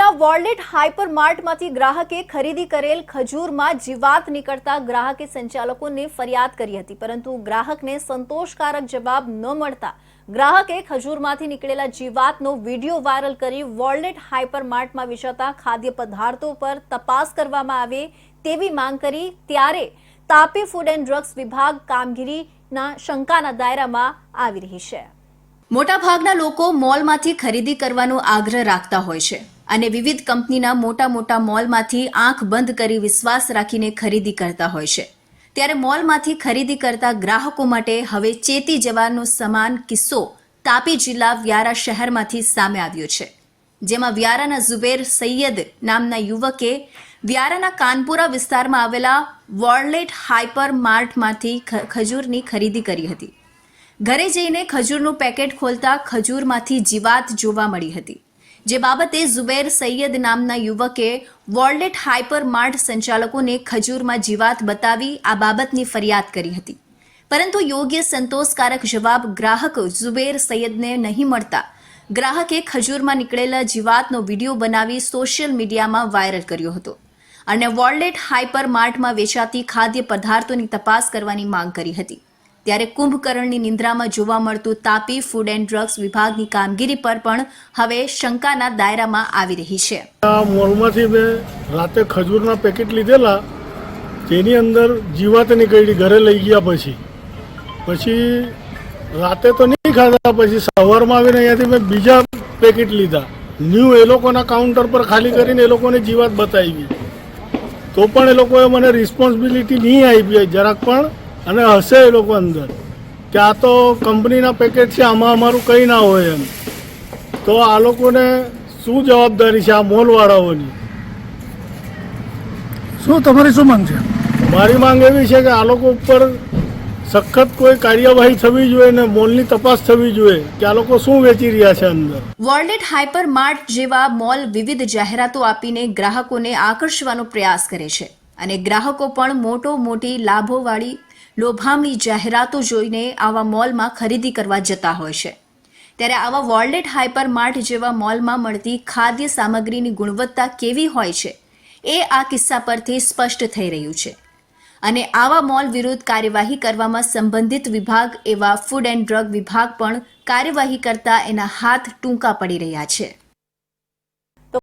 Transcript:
સુરતના વોર્લેટ હાઇપર માર્ટમાંથી ગ્રાહકે ખરીદી કરેલ ખજૂરમાં જીવાત નીકળતા ગ્રાહકે સંચાલકોને ફરિયાદ કરી હતી, પરંતુ ગ્રાહકને સંતોષકારક જવાબ ન મળતા ગ્રાહકે ખજૂરમાંથી નીકળેલા જીવાતનો વીડિયો વાયરલ કરી વોર્લેટ હાઇપર માર્ટમાં વેચાતા ખાદ્ય પદાર્થો પર તપાસ કરવામાં આવે તેવી માંગ કરી. ત્યારે તાપી ફૂડ એન્ડ ડ્રગ્સ વિભાગ કામગીરીના શંકાના દાયરામાં આવી રહી છે. મોટાભાગના લોકો મોલમાંથી ખરીદી કરવાનો આગ્રહ રાખતા હોય છે અને વિવિધ કંપનીના મોટા મોટા મોલમાંથી આંખ બંધ કરી વિશ્વાસ રાખીને ખરીદી કરતા હોય છે. ત્યારે મોલમાંથી ખરીદી કરતા ગ્રાહકો માટે હવે ચેતી જવાનો સમાન કિસ્સો તાપી જિલ્લા વ્યારા શહેરમાંથી સામે આવ્યો છે. જેમાં વ્યારાના ઝુબેર સૈયદ નામના યુવકે વ્યારાના કાનપુરા વિસ્તારમાં આવેલા વોર્લેટ હાઇપર માર્ટમાંથી ખજૂરની ખરીદી કરી હતી. ઘરે જઈને ખજૂરનું પેકેટ ખોલતા ખજૂરમાંથી જીવાત જોવા મળી હતી. જે બાબતે ઝુબેર સૈયદ નામના યુવકે વોલ્ડેટ હાઇપર માર્ટ સંચાલકોને ખજૂરમાં જીવાત બતાવી આ બાબતની ફરિયાદ કરી હતી. પરંતુ યોગ્ય સંતોષકારક જવાબ ગ્રાહક ઝુબેર સૈયદને નહીં મળતા. ગ્રાહકે ખજૂરમાં નીકળેલા જીવાતનો વીડિયો બનાવી સોશિયલ મીડિયામાં વાયરલ કર્યો હતો અને વોલ્ડેટ હાઇપર માર્ટમાં વેચાતી ખાદ્ય પદાર્થોની તપાસ કરવાની માંગ કરી હતી. ત્યારે કુંભકર્ણની નિંદ્રામાં જોવા મળતું તાપી ફૂડ એન્ડ ડ્રગ્સ વિભાગની કામગીરી પર પણ હવે શંકાના દાયરામાં આવી રહી છે. આ મોલમાંથી મેં રાતે ખજૂરના પેકેટ લીધેલા તેની અંદર જીવાત નીકળી, ઘરે લઈ ગયા પછી. પછી રાતે તો નહીં ખાધા, પછી સવારમાં આવીને અહીંયાથી મેં બીજા પેકેટ લીધા. ન્યૂ એ લોકોના કાઉન્ટર પર ખાલી કરીને એ લોકોને જીવાત બતાવી. તો પણ એ લોકોએ મને રિસ્પોન્સિબિલિટી નહીં આપી, જરાક પણ અને હશે એ લોકો અંદર. કે આ તો કંપનીના પેકેટ છે આમાં અમારું કંઈ ના હોય એમ. તો આ લોકોને શું જવાબદારી છે આ મોલવાળાઓની? શું તમારી શું માંગ છે? મારી માંગ એવી છે કે આ લોકો ઉપર સખત કોઈ કાર્યવાહી થવી જોઈએ ને મોલની તપાસ થવી જોઈએ કે આ લોકો શું વેચી રહ્યા છે અંદર. વોર્લેટ હાઇપર માર્ટ જેવા મોલ વિવિધ જાહેરાતો આપીને ગ્રાહકોને આકર્ષવાનો પ્રયાસ કરે છે. અને ગ્રાહકો પણ મોટો મોટી લાભોવાળી લોભામણી જાહેરાતો જોઈને આવા મોલમાં ખરીદી કરવા જતા હોય છે. ત્યારે આવા વોર્લેટ હાઇપર માર્ટ જેવા મોલમાં મળતી ખાદ્ય સામગ્રીની ગુણવત્તા કેવી હોય છે, એ આ કિસ્સા પરથી સ્પષ્ટ થઈ રહ્યું છે. અને આવા મોલ વિરુદ્ધ કાર્યવાહી કરવામાં સંબંધિત વિભાગ એવા ફૂડ એન્ડ ડ્રગ વિભાગ પણ કાર્યવાહી કરતા એના હાથ ટૂંકા પડી રહ્યા છે.